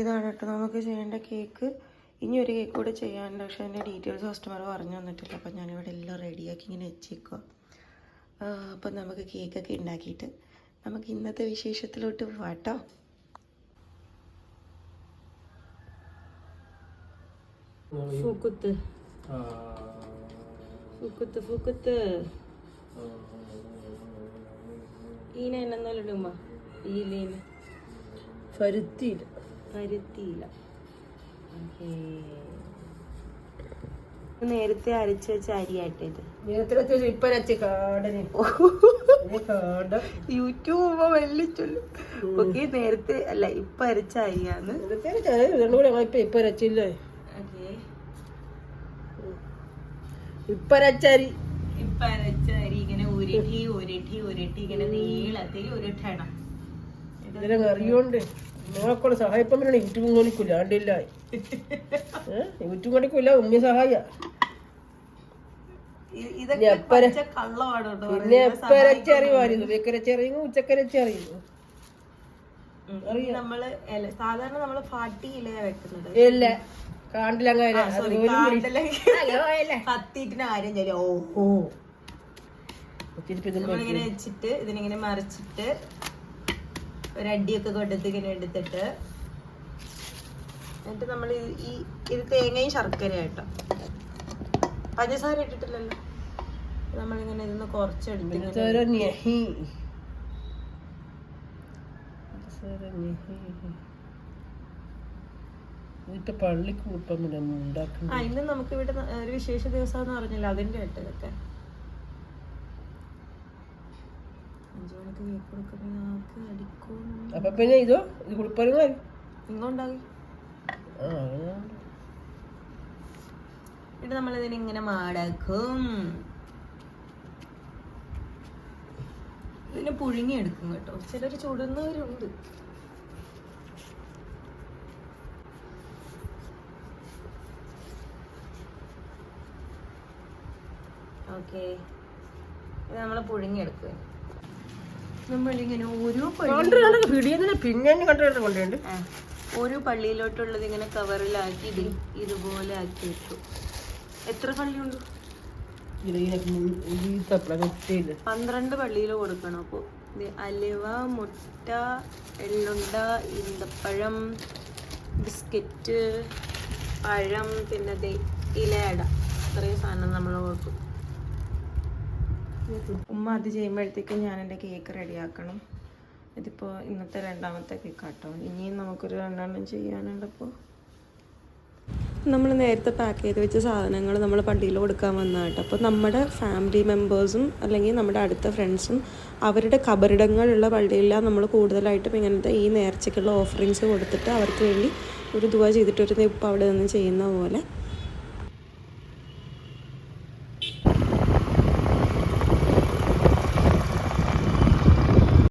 ഇതാണ് കേട്ടോ നമുക്ക് ചെയ്യേണ്ട കേക്ക് ഇനി ഒരു കേക്ക് കൂടെ ചെയ്യാനുണ്ട്. പക്ഷേ അതിന്റെ ഡീറ്റെയിൽസ് കസ്റ്റമർ പറഞ്ഞു തന്നിട്ടില്ല. അപ്പം ഞാനിവിടെ എല്ലാം റെഡിയാക്കി ഇങ്ങനെ വെച്ചേക്കുക അപ്പം നമുക്ക് കേക്കൊക്കെ ഉണ്ടാക്കിയിട്ട് നമുക്ക് ഇന്നത്തെ വിശേഷത്തിലോട്ട് പോവാട്ടോ ഈന ഫുക്കുത്ത്. ഫുക്കുത്ത് ഈന എന്നല്ലോ ഈ ലീന പരുത്തിയില്ല പരുത്തിയില്ല നേരത്തെ അരച്ച് വെച്ച അരിയാട്ടെ ഇത്. നേരത്തെ ഇപ്പരച്ച് കാടന്. കാട. യൂട്യൂബ് വെള്ളിച്ചുള്ളു ഓക്കെ നേരത്തെ അല്ല ഇപ്പൊ അരച്ച അരിയാന്ന് ഇപ്പൊ അരച്ചില്ലേ? ഇപ്പൊ അരച്ചരി ഇപ്പൊ അരച്ച അരി ഇങ്ങനെ ഉരുട്ടി ഉരുട്ടി ഉരുട്ടി ഇങ്ങനെ നീളത്തിൽ ഉരുട്ടണം. ഇതിനെ അറിയോണ്ട് നിങ്ങളെക്കൊണ്ട് സഹായിപ്പം വരണം യൂട്യൂബും കാണിക്കൂല ആണ്ടില്ല യൂട്യൂബ് കാണിക്കൂല ഉമ്മ സഹായ പിന്നെ എപ്പരച്ചറി വാരുന്നു വെക്കരച്ചറിയുന്നു ഉച്ചക്കരച്ചി അറിയുന്നു ഉം. ഇത് നമ്മൾ സാധാരണ നമ്മൾ പാട്ടി ഇലയാ വെക്കുന്നത്. ഇല്ല. കത്തിയിട്ടിന് കാര്യം ചെയ്യില്ല ഓ ഇതിനിങ്ങനെ മറിച്ചിട്ട് ഒരടിയൊക്കെ കൊടുത്ത് ഇങ്ങനെ എടുത്തിട്ട്. എന്നിട്ട് നമ്മൾ ഈ ഇത് തേങ്ങയും ശർക്കര കേട്ടോ പഞ്ചസാര ഇട്ടിട്ടില്ലല്ലോ. നമ്മളിങ്ങനെ ഇതൊന്ന് കുറച്ചെടുത്ത് ഇങ്ങനെ വീട്ട് പള്ളിക്ക് ഇപ്പം പിന്നെ ഉണ്ടാക്കുന്നു ആ ഇന്ന് നമുക്ക് ഇവിടെ ഒരു വിശേഷ ദിവസം എന്ന് പറഞ്ഞില്ല അതിന്റെ കേട്ടോ അഞ്ചു മണിക്ക് കേക്ക് കൊടുക്കുന്ന ആൾക്ക് അടിക്കും അപ്പൊ പിന്നെ ഇതോ ഇത് എന്നിട്ട് നമ്മൾ ഇതിനിങ്ങനെ മാടാക്കും. ഇതിനെ പുഴുങ്ങിയെടുക്കും കേട്ടോ. ചിലർ ചുടുന്നവരുണ്ട്. ഓക്കെ. ഇത് നമ്മൾ പുഴുങ്ങിയെടുക്കുക നമ്മളിങ്ങനെ ഓരോ പള്ളി പിടിയെന്നില്ല പിന്നെ കണ്ടിട്ട് കൊണ്ടുണ്ട് ഓരോ പള്ളിയിലോട്ടുള്ളത് ഇങ്ങനെ കവറിലാക്കി ഇത് ഇതുപോലെ ആക്കി വെച്ചു. എത്ര പള്ളിയുണ്ട്? പന്ത്രണ്ട് പള്ളിയിൽ കൊടുക്കണം അപ്പോൾ അലുവ മുട്ട എള്ളുണ്ട ഈന്തപ്പഴം ബിസ്ക്കറ്റ് പഴം പിന്നെ ഇലയട. ഇത്രയും സാധനം നമ്മൾ കൊടുക്കും ഉമ്മ അത് ചെയ്യുമ്പോഴത്തേക്കും ഞാൻ എന്റെ കേക്ക് റെഡിയാക്കണം ഇതിപ്പോൾ ഇന്നത്തെ രണ്ടാമത്തെ കേക്കാട്ടോ ഇനിയും നമുക്കൊരു രണ്ടെണ്ണം ചെയ്യാനുണ്ടപ്പോൾ നമ്മൾ നേരത്തെ പാക്ക് ചെയ്ത് വെച്ച സാധനങ്ങൾ നമ്മൾ പള്ളിയിൽ കൊടുക്കാൻ വന്നതായിട്ട് അപ്പോൾ നമ്മുടെ ഫാമിലി മെമ്പേഴ്സും അല്ലെങ്കിൽ നമ്മുടെ അടുത്ത ഫ്രണ്ട്സും അവരുടെ കബറിടങ്ങളുള്ള പള്ളിയിലാണ് നമ്മൾ കൂടുതലായിട്ടും ഇങ്ങനത്തെ ഈ നേർച്ചയ്ക്കുള്ള ഓഫറിങ്സ് കൊടുത്തിട്ട് അവർക്ക് വേണ്ടി ഒരു ദുവ ചെയ്തിട്ട് ഒരു അവിടെ നിന്ന് ചെയ്യുന്ന പോലെ.